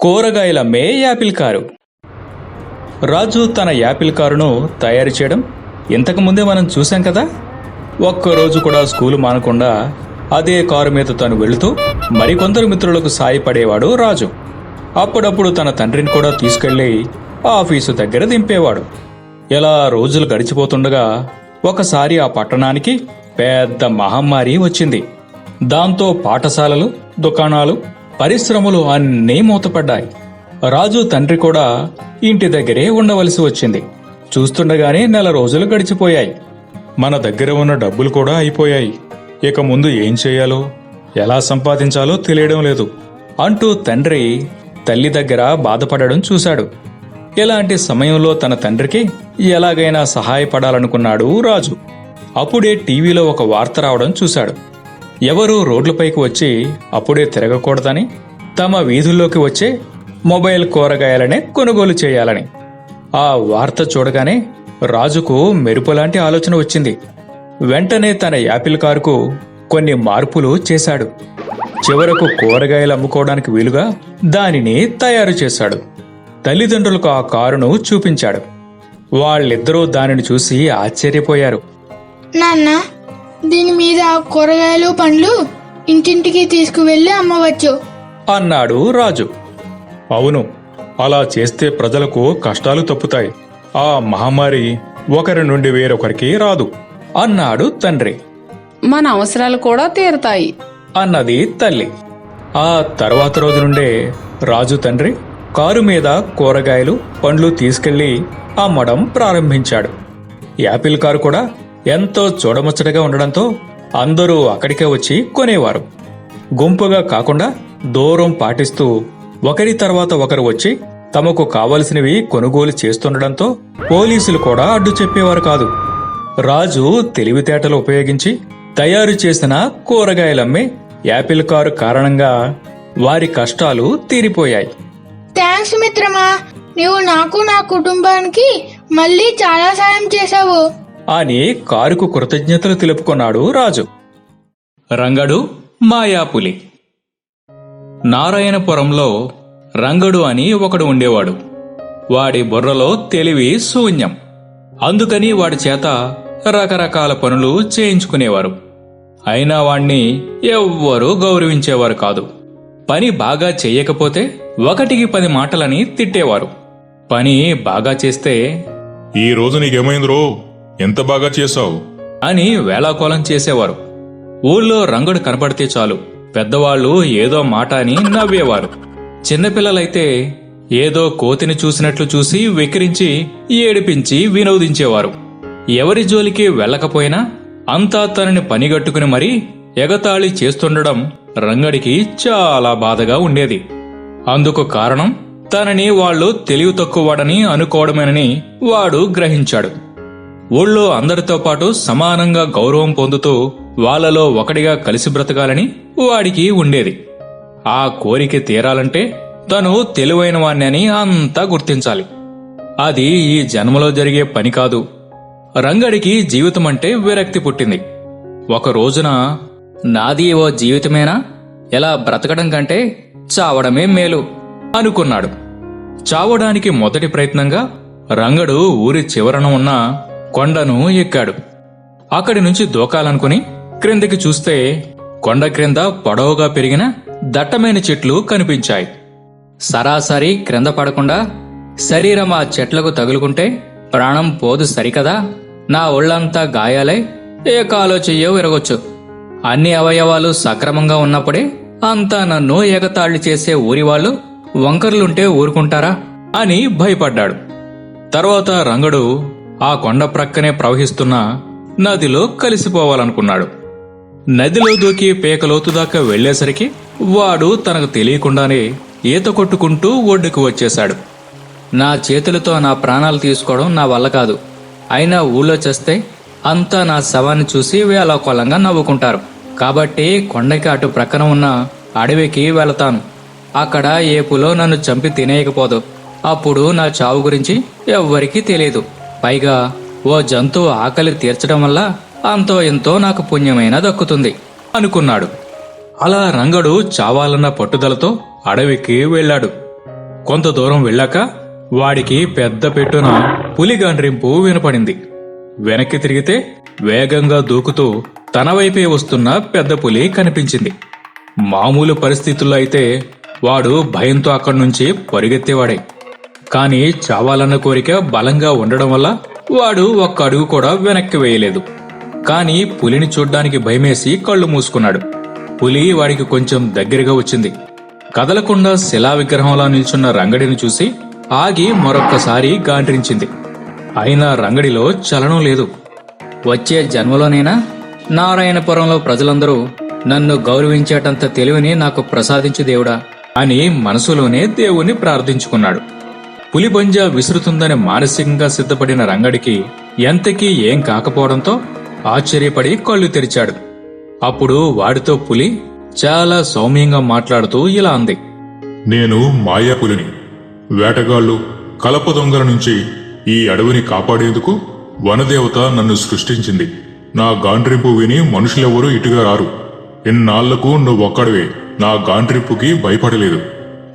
కూరగాయలమ్మే Apple car. రాజు తన Apple కారును తయారు చేయడం ఇంతకుముందే మనం చూశాం కదా? ఒక్కరోజు కూడా స్కూలు మానకుండా అదే కారు మీద తను వెళుతూ మరికొందరు మిత్రులకు సాయపడేవాడు రాజు. అప్పుడప్పుడు తన తండ్రిని కూడా తీసుకెళ్ళి ఆఫీసు దగ్గర దింపేవాడు. ఇలా రోజులు గడిచిపోతుండగా ఒకసారి ఆ పట్టణానికి పెద్ద మహమ్మారి వచ్చింది. దాంతో పాఠశాలలు దుకాణాలు పరిశ్రమలు అన్నీ మూతపడ్డాయి. రాజు తండ్రి కూడా ఇంటి దగ్గరే ఉండవలసి వచ్చింది. చూస్తుండగానే నెల రోజులు గడిచిపోయాయి. మన దగ్గర ఉన్న డబ్బులు కూడా అయిపోయాయి. ఇక ముందు ఏం చేయాలో ఎలా సంపాదించాలో తెలియడం లేదు. అంటూ తండ్రి తల్లి దగ్గర బాధపడడం చూశాడు. ఇలాంటి సమయంలో తన తండ్రికి ఎలాగైనా సహాయపడాలనుకున్నాడు రాజు. అప్పుడే టీవీలో ఒక వార్త రావడం చూశాడు. ఎవరూ రోడ్లపైకి వచ్చి అప్పుడే తిరగకూడదని తమ వీధుల్లోకి వచ్చే మొబైల్ కూరగాయలనే కొనుగోలు చేయాలని. ఆ వార్త చూడగానే రాజుకు మెరుపులాంటి ఆలోచన వచ్చింది. వెంటనే తన యాపిల్ కారుకు కొన్ని మార్పులు చేశాడు. చివరకు కూరగాయలు అమ్ముకోవడానికి వీలుగా దానిని తయారు చేశాడు. తల్లిదండ్రులకు ఆ కారును చూపించాడు. వాళ్ళిద్దరూ దానిని చూసి ఆశ్చర్యపోయారు. నాన్నా దీని మీద కూరగాయలు పండ్లు ఇంటింటికి తీసుకువెళ్ళి అమ్మవచ్చు. అన్నాడు రాజు. అవును అలా చేస్తే ప్రజలకు కష్టాలు తప్పుతాయి. ఆ మహమ్మారి ఒకరి నుండి వేరొకరికి రాదు. అన్నాడు తండ్రి. మన అవసరాలు కూడా తీరుతాయి. అన్నది తల్లి. ఆ తర్వాత రోజు నుండే రాజు తండ్రి కారు మీద కూరగాయలు పండ్లు తీసుకెళ్ళి అమ్మడం ప్రారంభించాడు. యాపిల్ కారు కూడా ఎంతో చూడముచ్చటగా ఉండడంతో అందరూ అక్కడికే వచ్చి కొనేవారు. గుంపుగా కాకుండా దూరం పాటిస్తూ ఒకరి తర్వాత ఒకరు వచ్చి తమకు కావలసినవి కొనుగోలు చేస్తుండడంతో పోలీసులు కూడా అడ్డు చెప్పేవారు కాదు. రాజు తెలివితేటలు ఉపయోగించి తయారు చేసిన కూరగాయలమ్మే యాపిల్ కారు కారణంగా వారి కష్టాలు తీరిపోయాయి. థ్యాంక్స్ మిత్రమా నువ్వు నాకు నా కుటుంబానికి మళ్ళీ చాలా సాయం చేశావు. అని కారుకు కృతజ్ఞతలు తెలుపుకున్నాడు రాజు. రంగడు మాయాపులి. నారాయణపురంలో రంగడు అని ఒకడు ఉండేవాడు. వాడి బుర్రలో తెలివి శూన్యం. అందుకని వాడి చేత రకరకాల పనులు చేయించుకునేవారు. అయినా వాణ్ణి ఎవ్వరూ గౌరవించేవారు కాదు. పని బాగా చేయకపోతే ఒకటికి పది మాటలని తిట్టేవారు. పని బాగా చేస్తే ఈ రోజు నీకేమైందిరో? ఎంత బాగా చేశావు? అని వేళాకోళం చేసేవారు. ఊళ్ళో రంగుడు కనపడితే చాలు. పెద్దవాళ్ళు ఏదో మాట అని నవ్వేవారు. చిన్నపిల్లలైతే ఏదో కోతిని చూసినట్లు చూసి వెక్కిరించి ఏడిపించి వినోదించేవారు. ఎవరి జోలికి వెళ్ళకపోయినా అంతా తనని పనిగట్టుకుని మరీ ఎగతాళి చేస్తుండడం రంగడికి చాలా బాధగా ఉండేది. అందుకు కారణం తనని వాళ్ళు తెలివి తక్కువవాడని అనుకోవడమేనని వాడు గ్రహించాడు. ఊళ్ళో అందరితో పాటు సమానంగా గౌరవం పొందుతూ వాళ్ళలో ఒకటిగా కలిసి బ్రతకాలని వాడికి ఉండేది. ఆ కోరిక తీరాలంటే తను తెలివైన వాణ్ణని అంతా గుర్తించాలి. అది ఈ జన్మలో జరిగే పని కాదు. రంగడికి జీవితం అంటే విరక్తి పుట్టింది. ఒక రోజున నాది ఓ జీవితమేనా? ఎలా బ్రతకడం కంటే చావడమే మేలు అనుకున్నాడు. చావడానికి మొదటి ప్రయత్నంగా రంగడు ఊరి చివరన ఉన్న కొండను ఎక్కాడు. అక్కడి నుంచి దూకాలనుకుని క్రిందికి చూస్తే కొండ క్రింద పొడవుగా పెరిగిన దట్టమైన చెట్లు కనిపించాయి. సరాసరి క్రింద పడకుండా శరీరం ఆ చెట్లకు తగులుకుంటే ప్రాణం పోదు సరికదా? నా ఒళ్ళంతా గాయాలై ఏ కాలో చెయ్యో విరగొచ్చు. అన్ని అవయవాలు సక్రమంగా ఉన్నప్పుడే అంతా నన్ను ఎగతాళి చేసే ఊరి వాళ్ళు వంకర్లుంటే ఊరుకుంటారా? అని భయపడ్డాడు. తర్వాత రంగడు ఆ కొండ ప్రక్కనే ప్రవహిస్తున్న నదిలో కలిసిపోవాలనుకున్నాడు. నదిలో దూకి పేకలోతు దాకా వెళ్ళేసరికి వాడు తనకు తెలియకుండానే ఈత కొట్టుకుంటూ ఒడ్డుకు వచ్చేశాడు. నా చేతులతో నా ప్రాణాలు తీసుకోవడం నా వల్ల కాదు. అయినా ఊళ్ళో చేస్తే అంతా నా శవాన్ని చూసి వేలాకోలంగా నవ్వుకుంటారు. కాబట్టి కొండకి అటు ప్రక్కన ఉన్న అడవికి వెళతాను. అక్కడ ఏపులో నన్ను చంపి తినేయకపోదు. అప్పుడు నా చావు గురించి ఎవ్వరికీ తెలియదు. పైగా ఓ జంతువు ఆకలి తీర్చడం వల్ల అంతో ఎంతో నాకు పుణ్యమైన దక్కుతుంది అనుకున్నాడు. అలా రంగడు చావాలన్న పట్టుదలతో అడవికి వెళ్ళాడు. కొంత దూరం వెళ్ళాక వాడికి పెద్ద పెట్టున పులి గండ్రింపు వినపడింది. వెనక్కి తిరిగితే వేగంగా దూకుతూ తన వైపే వస్తున్న పెద్ద పులి కనిపించింది. మామూలు పరిస్థితుల్లో అయితే వాడు భయంతో అక్కడి నుంచి పరిగెత్తేవాడే. కానీ చావాలన్న కోరిక బలంగా ఉండడం వల్ల వాడు ఒక్క అడుగు కూడా వెనక్కి వేయలేదు. కానీ పులిని చూడ్డానికి భయమేసి కళ్ళు మూసుకున్నాడు. పులి వాడికి కొంచెం దగ్గరగా వచ్చింది. కదలకుండా శిలా విగ్రహంలా నిల్చున్న రంగడిని చూసి ఆగి మరొక్కసారి గాండ్రించింది. అయినా రంగడిలో చలనం లేదు. వచ్చే జన్మలోనైనా నారాయణపురంలో ప్రజలందరూ నన్ను గౌరవించేటంత తెలివిని నాకు ప్రసాదించు దేవుడా అని మనసులోనే దేవుణ్ణి ప్రార్థించుకున్నాడు. పులిబంజ విసురుతుందని మానసికంగా సిద్ధపడిన రంగడికి ఎంతకీ ఏం కాకపోవడంతో ఆశ్చర్యపడి కళ్ళు తెరిచాడు. అప్పుడు వాడితో పులి చాలా సౌమ్యంగా మాట్లాడుతూ ఇలా అంది. నేను మాయాపులిని వేటగాళ్ళు కలప దొంగల నుంచి ఈ అడవిని కాపాడేందుకు వనదేవత నన్ను సృష్టించింది. నా గాండ్రింపు విని మనుషులెవరూ ఇటుగా రారు. ఇన్నాళ్ళకు నువ్వొక్కడివే నా గాండ్రింపుకి భయపడలేదు.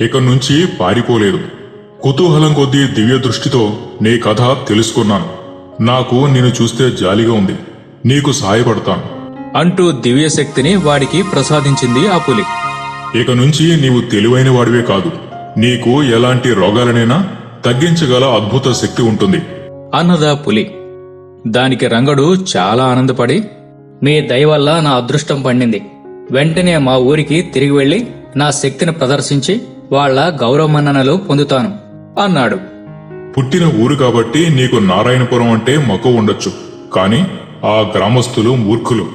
ఇక నుంచి పారిపోలేదు. కుతూహలం కొద్దీ దివ్య దృష్టితో నీ కథ తెలుసుకున్నాను. నాకు నిన్ను చూస్తే జాలిగా ఉంది. నీకు సహాయపడతాను. అంటూ దివ్యశక్తిని వాడికి ప్రసాదించింది ఆ పులి. ఇక నుంచి నీవు తెలివైన వాడివే కాదు. నీకు ఎలాంటి రోగాలనైనా తగ్గించగల అద్భుత శక్తి ఉంటుంది. అన్నదా పులి. దానికి రంగడు చాలా ఆనందపడి మీ దయ వల్ల నా అదృష్టం పండింది. వెంటనే మా ఊరికి తిరిగి వెళ్ళి నా శక్తిని ప్రదర్శించి వాళ్ళ గౌరవమన్ననలు పొందుతాను. అన్నాడు. పుట్టిన ఊరు కాబట్టి నీకు నారాయణపురం అంటే మక్కువ ఉండొచ్చు. కాని ఆ గ్రామస్తులు మూర్ఖులు.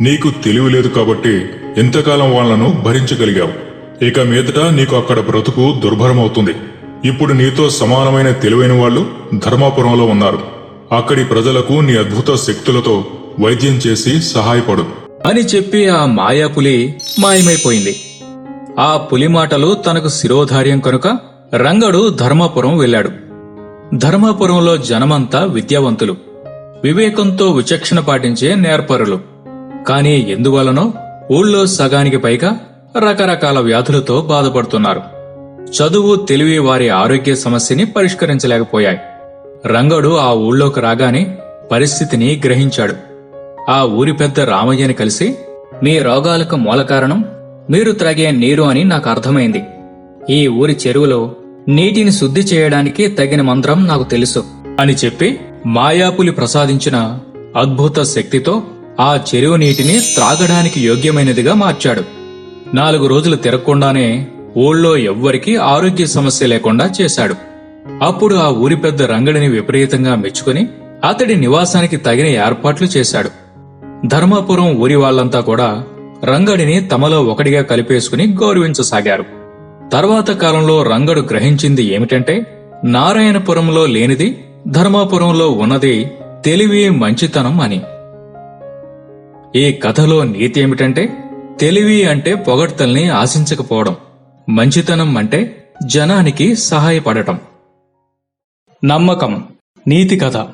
నీకు తెలివి లేదు కాబట్టి ఎంతకాలం వాళ్ళను భరించగలిగావు. ఇక మీదట నీకు అక్కడ బ్రతుకు దుర్భరమవుతుంది. ఇప్పుడు నీతో సమానమైన తెలివైన వాళ్ళు ధర్మాపురంలో ఉన్నారు. అక్కడి ప్రజలకు నీ అద్భుత శక్తులతో వైద్యం చేసి సహాయపడు. అని చెప్పి ఆ మాయాపులి మాయమైపోయింది. ఆ పులి మాటలు తనకు శిరోధార్యం కనుక రంగడు ధర్మాపురం వెళ్ళాడు. ధర్మాపురంలో జనమంతా విద్యావంతులు. వివేకంతో విచక్షణ పాటించే నేర్పరులు. కాని ఎందువలనో ఊళ్ళో సగానికి పైగా రకరకాల వ్యాధులతో బాధపడుతున్నారు. చదువు తెలివి వారి ఆరోగ్య సమస్యని పరిష్కరించలేకపోయాయి. రంగడు ఆ ఊళ్ళోకి రాగానే పరిస్థితిని గ్రహించాడు. ఆ ఊరి పెద్ద రామయ్యని కలిసి మీ రోగాలకు మూల కారణం మీరు త్రాగే నీరు అని నాకు అర్థమైంది. ఈ ఊరి చెరువులో నీటిని శుద్ధి చేయడానికి తగిన మంత్రం నాకు తెలుసు అని చెప్పి మాయాపులి ప్రసాదించిన అద్భుత శక్తితో ఆ చెరువు నీటిని త్రాగడానికి యోగ్యమైనదిగా మార్చాడు. నాలుగు రోజులు తిరగకుండానే ఊళ్ళో ఎవ్వరికీ ఆరోగ్య సమస్య లేకుండా చేశాడు. అప్పుడు ఆ ఊరి పెద్ద రంగడిని విపరీతంగా మెచ్చుకుని అతడి నివాసానికి తగిన ఏర్పాట్లు చేశాడు. ధర్మాపురం ఊరి వాళ్ళంతా కూడా రంగడిని తమలో ఒకటిగా కలిపేసుకుని గౌరవించసాగారు. తర్వాత కాలంలో రంగడు గ్రహించింది ఏమిటంటే నారాయణపురంలో లేనిది ధర్మాపురంలో ఉన్నది తెలివి మంచితనం అని. ఈ కథలో నీతి ఏమిటంటే తెలివి అంటే పొగడ్తల్ని ఆశించకపోవడం మంచితనం అంటే జనానికి సహాయపడటం. నమ్మకం నీతి కథ.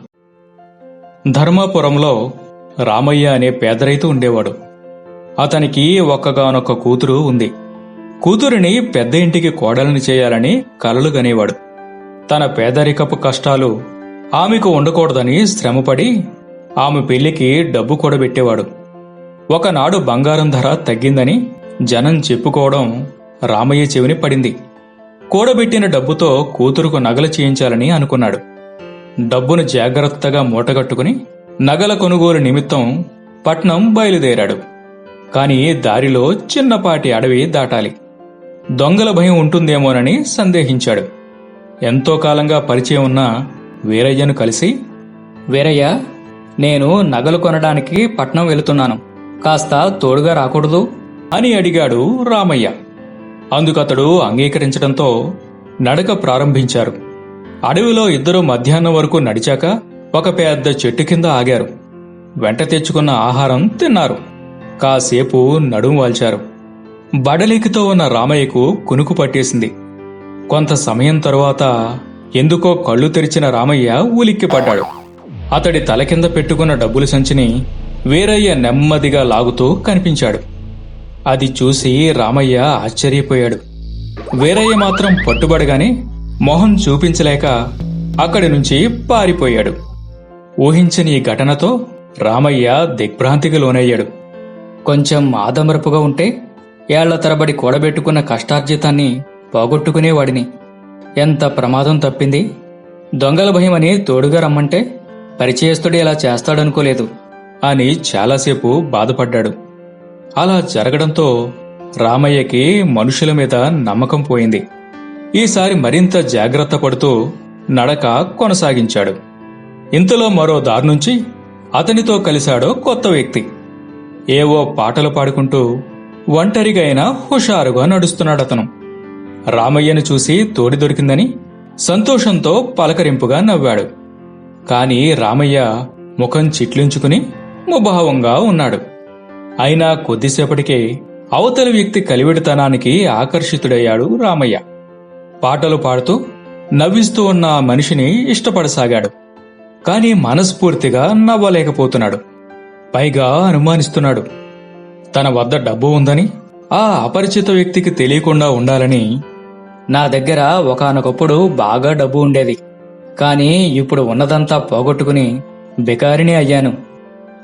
ధర్మాపురంలో రామయ్య అనే పేదరైతు ఉండేవాడు. అతనికి ఒక్కగానొక్క కూతురు ఉంది. కూతురిని పెద్ద ఇంటికి కోడలిని చేయాలని కలలు గనేవాడు. తన పేదరికపు కష్టాలు ఆమెకు ఉండకూడదని శ్రమపడి ఆమె పెళ్ళికి డబ్బు కూడబెట్టేవాడు. ఒకనాడు బంగారం ధర తగ్గిందని జనం చెప్పుకోవడం రామయ్య చెవిని పడింది. కూడబెట్టిన డబ్బుతో కూతురుకు నగలు చేయించాలని అనుకున్నాడు. డబ్బును జాగ్రత్తగా మూటగట్టుకుని నగల కొనుగోలు నిమిత్తం పట్నం బయలుదేరాడు. కాని దారిలో చిన్నపాటి అడవి దాటాలి. దొంగల భయం ఉంటుందేమోనని సందేహించాడు. ఎంతో కాలంగా పరిచయం ఉన్న వీరయ్యను కలిసి వీరయ్య నేను నగలు కొనడానికి పట్నం వెళుతున్నాను. కాస్త తోడుగా రాకూడదు అని అడిగాడు రామయ్య. అందుకతడు అంగీకరించడంతో నడక ప్రారంభించారు. అడవిలో ఇద్దరు మధ్యాహ్నం వరకు నడిచాక ఒక పెద్ద చెట్టు కింద ఆగారు. వెంట తెచ్చుకున్న ఆహారం తిన్నారు. కాసేపు నడుము వాల్చారు. బడలికితో ఉన్న రామయ్యకు కునుకు పట్టేసింది. కొంత సమయం తరువాత ఎందుకో కళ్ళు తెరిచిన రామయ్య ఉలిక్కిపడ్డాడు అతడి తల కింద పెట్టుకున్న డబ్బుల సంచిని వీరయ్య నెమ్మదిగా లాగుతూ కనిపించాడు. అది చూసి రామయ్య ఆశ్చర్యపోయాడు. వీరయ్య మాత్రం పట్టుబడగానే మొహం చూపించలేక అక్కడి నుంచి పారిపోయాడు. ఊహించని ఈ ఘటనతో రామయ్య దిగ్భ్రాంతికి లోనయ్యాడు. కొంచెం ఆదమరపుగా ఉంటే ఏళ్ళ తరబడి కూడబెట్టుకున్న కష్టార్జితాన్ని పోగొట్టుకునేవాడిని. ఎంత ప్రమాదం తప్పింది? దొంగల భయమని తోడుగా రమ్మంటే పరిచయస్తుడు ఇలా చేస్తాడనుకోలేదు. అని చాలాసేపు బాధపడ్డాడు. అలా జరగడంతో రామయ్యకి మనుషుల మీద నమ్మకం పోయింది. ఈసారి మరింత జాగ్రత్త పడుతూ నడక కొనసాగించాడు. ఇంతలో మరో దారి నుంచి అతనితో కలిశాడో కొత్త వ్యక్తి. ఏవో పాటలు పాడుకుంటూ ఒంటరిగా అయినా హుషారుగా అతను రామయ్యను చూసి తోడి దొరికిందని సంతోషంతో పలకరింపుగా నవ్వాడు. కాని రామయ్య ముఖం చిట్లించుకుని ముభావంగా ఉన్నాడు. అయినా కొద్దిసేపటికే అవతలి వ్యక్తి కలివిడితనానికి ఆకర్షితుడయ్యాడు రామయ్య. పాటలు పాడుతూ నవ్విస్తూ ఉన్న మనిషిని ఇష్టపడసాగాడు. కాని మనస్ఫూర్తిగా నవ్వలేకపోతున్నాడు. పైగా అనుమానిస్తున్నాడు. తన వద్ద డబ్బు ఉందని ఆ అపరిచిత వ్యక్తికి తెలియకుండా ఉండాలని నా దగ్గర ఒకనొకప్పుడు బాగా డబ్బు ఉండేది. కానీ ఇప్పుడు ఉన్నదంతా పోగొట్టుకుని బికారిని అయ్యాను.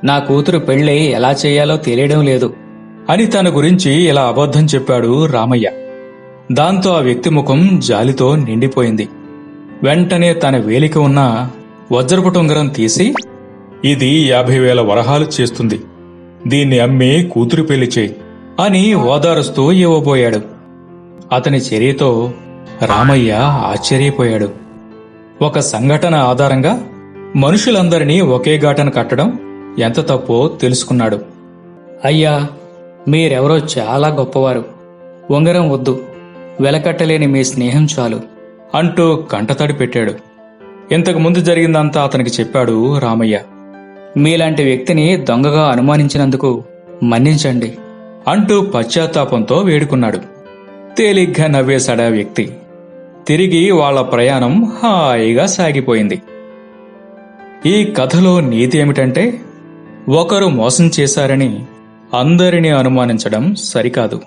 నా కూతురు పెళ్ళి ఎలా చేయాలో తెలియడం లేదు. అని తన గురించి ఇలా అబద్ధం చెప్పాడు రామయ్య. దాంతో ఆ వ్యక్తి ముఖం జాలితో నిండిపోయింది. వెంటనే తన వేలిక ఉన్న వజ్రపు టొంగరం తీసి ఇది యాభై వేల వరహాలు చేస్తుంది. దీన్ని అమ్మి కూతురు పెళ్ళి చేయి అని ఓదారుస్తూ ఇవ్వబోయాడు. అతని చర్యతో రామయ్య ఆశ్చర్యపోయాడు. ఒక సంఘటన ఆధారంగా మనుషులందరినీ ఒకే ఘాటన కట్టడం ఎంత తప్పో తెలుసుకున్నాడు. అయ్యా మీరెవరో చాలా గొప్పవారు. ఉంగరం వద్దు వెలకట్టలేని మీ స్నేహం చాలు అంటూ కంటతడి పెట్టాడు. ఇంతకు ముందు జరిగిందంతా అతనికి చెప్పాడు రామయ్య. మీలాంటి వ్యక్తిని దొంగగా అనుమానించినందుకు మన్నించండి అంటూ పశ్చాత్తాపంతో వేడుకున్నాడు. తేలిగ్గా నవ్వేశాడా వ్యక్తి. తిరిగి వాళ్ళ ప్రయాణం హాయిగా సాగిపోయింది. ఈ కథలో నీతి ఏమిటంటే ఒకరు మోసం చేశారని అందరినీ అనుమానించడం సరికాదు.